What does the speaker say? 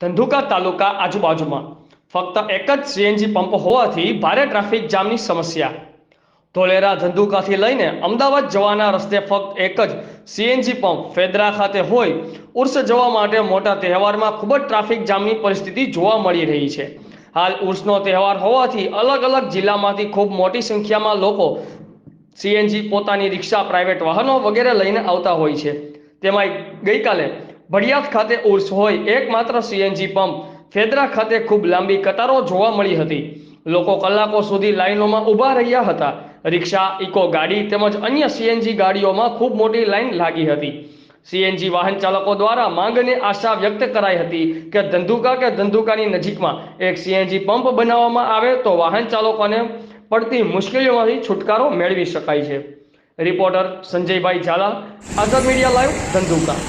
ધંધુકા તાલુકા આજુબાજુમાં. ફક્ત એક જ સીએનજી પંપ હોવાથી ભારે ટ્રાફિક જામની સમસ્યા. ધોલેરા ધંધુકાથી લઈને અમદાવાદ જવાના રસ્તે ફક્ત એક જ સીએનજી પંપ ફેદરા ખાતે હોય, ઉર્સ જવા માટે મોટા તહેવારમાં ખૂબ જ ટ્રાફિક જામની પરિસ્થિતિ જોવા મળી રહી છે. હાલ ઉર્સનો તહેવાર હોવાથી અલગ અલગ જિલ્લામાંથી ખૂબ મોટી સંખ્યામાં લોકો સીએનજી પોતાની રિક્ષા, પ્રાઇવેટ વાહનો વગેરે લઈને આવતા હોય છે. તેમાં ગઈકાલે ભડિયાદ ખાતે ઉર્સ હોય, એકમાત્ર સીએનજી પંપ ફેદરા ખાતે ખૂબ લાંબી કતારો જોવા મળી હતી. લોકો કલાકો સુધી લાઈનોમાં ઊભા રહ્યા હતા. રિક્ષા, ઇકો ગાડી તેમજ અન્ય સીએનજી ગાડીઓમાં ખૂબ મોટી લાઈન લાગી હતી. સીએનજી વાહન ચાલકો દ્વારા માંગને આશા વ્યક્ત કરાઈ હતી કે ધંધુકા કે ધંધુકાની નજીકમાં એક સીએનજી પંપ બનાવવામાં આવે તો વાહન ચાલકોને પડતી મુશ્કેલીઓમાંથી છુટકારો મેળવી શકાય છે. Reporter Sanjaybhai Zala, Azad media live Dhandhuka.